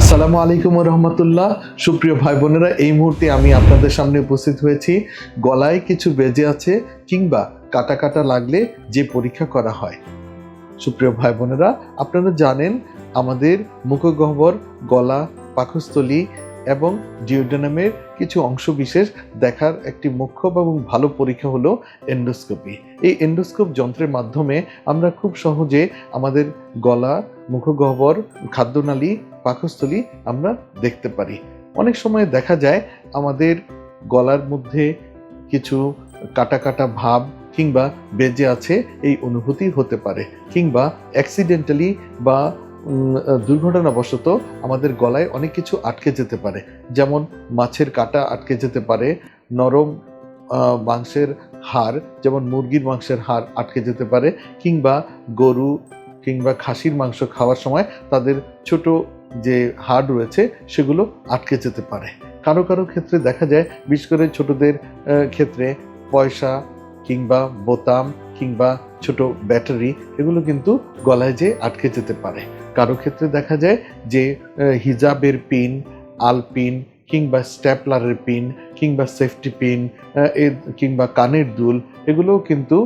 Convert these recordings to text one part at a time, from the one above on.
আসসালামু আলাইকুম রহমতুল্লাহ। সুপ্রিয় ভাই বোনেরা, এই মুহূর্তে আমি আপনাদের সামনে উপস্থিত হয়েছি। গলায় কিছু বেজে আছে কিংবা কাটা কাটা লাগলে যে পরীক্ষা করা হয়। সুপ্রিয় ভাই বোনেরা, আপনারা জানেন আমাদের মুখগহ্বর, গলা, পাকস্থলী এবং ডিওডেনামের কিছু অংশ বিশেষ দেখার একটি মুখ্য এবং ভালো পরীক্ষা হলো এন্ডোস্কোপি। এই এন্ডোস্কোপ যন্ত্রের মাধ্যমে আমরা খুব সহজে আমাদের গলা, মুখগহ্বর, খাদ্যনালী পাকস্থলী আমরা দেখতে পারি। অনেক সময় দেখা যায় আমাদের গলার মধ্যে কিছু কাটা কাটা ভাব কিংবা বেজে আছে, এই অনুভূতি হতে পারে। কিংবা অ্যাক্সিডেন্টালি বা দুর্ঘটনাবশত আমাদের গলায় অনেক কিছু আটকে যেতে পারে। যেমন মাছের কাটা আটকে যেতে পারে, নরম মাংসের হাড়, যেমন মুরগির মাংসের হাড় আটকে যেতে পারে, কিংবা গরু কিংবা খাসির মাংস খাওয়ার সময় তাদের ছোট যে হাড় রয়েছে সেগুলো আটকে যেতে পারে। কারও কারও ক্ষেত্রে দেখা যায়, বিশেষ করে ছোটদের ক্ষেত্রে পয়সা কিংবা বোতাম কিংবা ছোট ব্যাটারি এগুলো কিন্তু গলায় যে আটকে যেতে পারে। কারও ক্ষেত্রে দেখা যায় যে হিজাবের পিন, আলপিন কিংবা স্ট্যাপলারের পিন কিংবা সেফটি পিন কিংবা কানের দুল, এগুলোও কিন্তু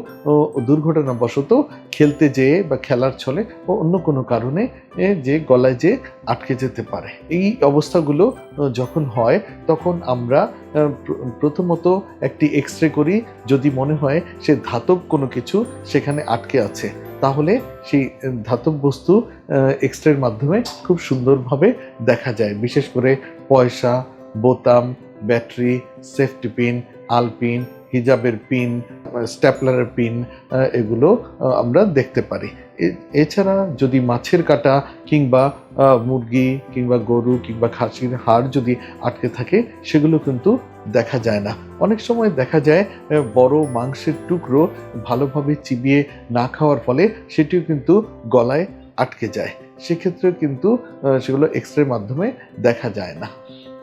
দুর্ঘটনাবশত খেলতে যেয়ে বা খেলার ছলে ও অন্য কোনো কারণে যে গলায় যে আটকে যেতে পারে। এই অবস্থাগুলো যখন হয়, তখন আমরা প্রথমত একটি এক্স রে করি, যদি মনে হয় সে ধাতব কোনো কিছু সেখানে আটকে আছে, তাহলে সেই ধাতব বস্তু এক্স রের মাধ্যমে খুব সুন্দরভাবে দেখা যায়। বিশেষ করে পয়সা, বোতাম ব্যাটারি, সেফটি পিন আলপিন হিজাবের পিন, স্ট্যাপলারের পিন এগুলো আমরা দেখতে পারি। এছাড়া যদি মাছের কাটা কিংবা মুরগি কিংবা গরু কিংবা খাসির হাড় যদি আটকে থাকে, সেগুলো কিন্তু দেখা যায় না। অনেক সময় দেখা যায় বড় মাংসের টুকরো ভালোভাবে চিবিয়ে না খাওয়ার ফলে সেটিও কিন্তু গলায় আটকে যায়। সেক্ষেত্রে কিন্তু সেগুলো এক্স মাধ্যমে দেখা যায় না।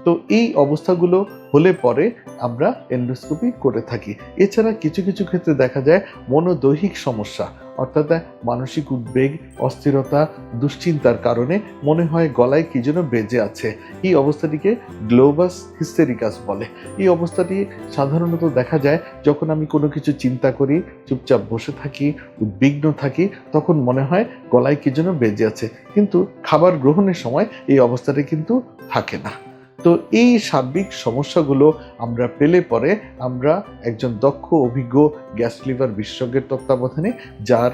তো এই অবস্থাগুলো হলে পরে আমরা এন্ডোস্কোপি করে থাকি। এছাড়া কিছু কিছু ক্ষেত্রে দেখা যায় মনোদৈহিক সমস্যা, অর্থাৎ মানসিক উদ্বেগ, অস্থিরতা, দুশ্চিন্তার কারণে মনে হয় গলায় কী যেন বেজে আছে। এই অবস্থাটিকে গ্লোবাস হিস্টেরিকাস বলে। এই অবস্থাটি সাধারণত দেখা যায় যখন আমি কোনো কিছু চিন্তা করি, চুপচাপ বসে থাকি, উদ্বিগ্ন থাকি, তখন মনে হয় গলায় কী যেন বেজে আছে। কিন্তু খাবার গ্রহণের সময় এই অবস্থাটি কিন্তু থাকে না। তো এই সার্বিক সমস্যাগুলো আমরা পেলে পরে আমরা একজন দক্ষ, অভিজ্ঞ গ্যাস লিভার বিশেষজ্ঞের তত্ত্বাবধানে যার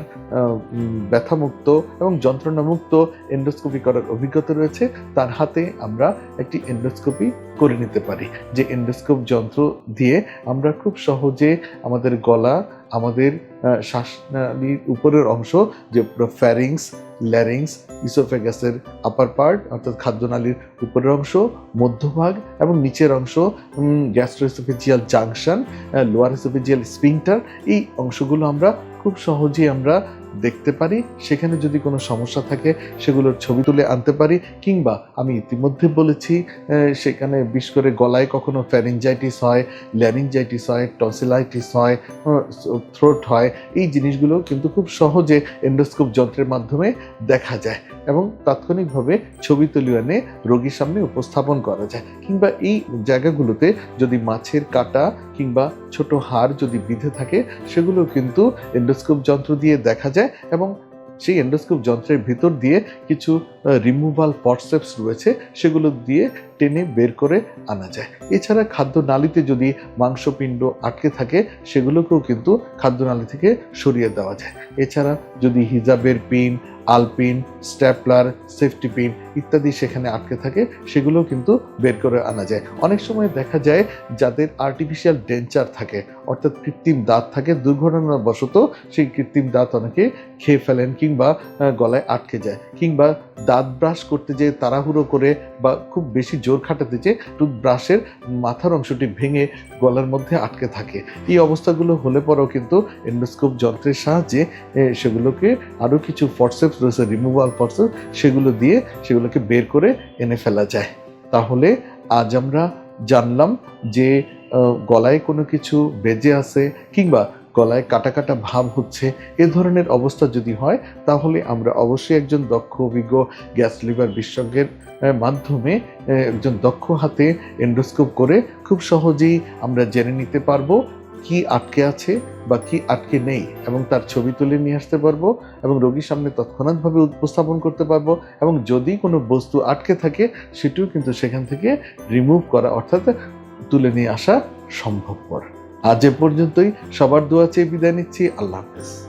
ব্যথামুক্ত এবং যন্ত্রণামুক্ত এন্ডোস্কোপি করার অভিজ্ঞতা রয়েছে, তার হাতে আমরা একটি এন্ডোস্কোপি করে নিতে পারি। যে এন্ডোস্কোপ যন্ত্র দিয়ে আমরা খুব সহজে আমাদের গলা আমাদের শ্বাসনালীর উপরের অংশ যে ফ্যারিংস ল্যারিংস ইসোফেগাসের আপার পার্ট অর্থাৎ খাদ্যনালীর উপরের অংশ, মধ্যভাগ এবং নিচের অংশ gastroesophageal junction lower esophageal sphincter এই অংশগুলো আমরা খুব সহজেই আমরা দেখতে পারি, সেখানে যদি কোনো সমস্যা থাকে, সেগুলোর ছবি তুলে আনতে পারি, কিংবা আমি ইতিমধ্যে বলেছি সেখানে বিশেষ করে গলায় কখনো ফ্যারিঞ্জাইটিস হয় ল্যারিঞ্জাইটিস হয় টসিলাইটিস হয় থ্রোট হয়, এই জিনিসগুলো কিন্তু খুব সহজে এন্ডোস্কোপ যন্ত্রের মাধ্যমে দেখা যায় এবং তাৎক্ষণিকভাবে ছবি তুলে এনে রোগীর সামনে উপস্থাপন করা যায়। কিংবা এই জায়গাগুলোতে যদি মাছের কাটা কিংবা ছোট হাড় যদি বিঁধে থাকে, সেগুলো কিন্তু এন্ডোস্কোপ যন্ত্র দিয়ে দেখা যায় এবং সেই এন্ডোস্কোপ যন্ত্রের ভিতর দিয়ে কিছু রিমুভাল পটসেপস রয়েছে, সেগুলো দিয়ে টেনে বের করে আনা যায়। এছাড়া খাদ্য নালীতে যদি মাংসপিণ্ড আটকে থাকে, সেগুলোকেও কিন্তু খাদ্য নালি থেকে সরিয়ে দেওয়া যায়। এছাড়া যদি হিজাবের পিন আলপিন, স্ট্যাপলার, সেফটি পিন ইত্যাদি সেখানে আটকে থাকে সেগুলো কিন্তু বের করে আনা যায়। অনেক সময় দেখা যায় যাদের আর্টিফিশিয়াল ডেঞ্চার থাকে, অর্থাৎ কৃত্রিম দাঁত থাকে, দুর্ঘটনাবশত সেই কৃত্রিম দাঁত অনেকে খেয়ে ফেলেন কিংবা গলায় আটকে যায় কিংবা দাঁত ব্রাশ করতে যেয়ে তাড়াহুড়ো করে বা খুব বেশি জোর খাটাতে যেয়ে টুথব্রাশের মাথার অংশটি ভেঙে গলার মধ্যে আটকে থাকে। এই অবস্থাগুলো হলে পরেও কিন্তু এন্ডোস্কোপ যন্ত্রের সাহায্যে সেগুলোকে আরও কিছু ফরসেপস রয়েছে রিমুভাল ফরসেপস সেগুলো দিয়ে সেগুলোকে বের করে এনে ফেলা যায়। তাহলে আজ আমরা জানলাম যে গলায় কোনো কিছু বেজে আছে কিংবা গলায় কাটা কাটা ভাব হচ্ছে, এ ধরনের অবস্থা যদি হয়, তাহলে আমরা অবশ্যই একজন দক্ষ, অভিজ্ঞ গ্যাস লিভার বিশেষজ্ঞের মাধ্যমে একজন দক্ষ হাতে এন্ডোস্কোপ করে খুব সহজেই আমরা জেনে নিতে পারব কি আটকে আছে বা কি আটকে নেই এবং তার ছবি তুলে নিয়ে আসতে পারব এবং রোগীর সামনে তৎক্ষণাৎভাবে উপস্থাপন করতে পারব এবং যদি কোনো বস্তু আটকে থাকে, সেটিও কিন্তু সেখান থেকে রিমুভ করা অর্থাৎ তুলে নিয়ে আসা সম্ভবপর। আজ এ পর্যন্তই। সবার দোয়া চেয়ে বিদায় নিচ্ছি। আল্লাহ হাফেজ।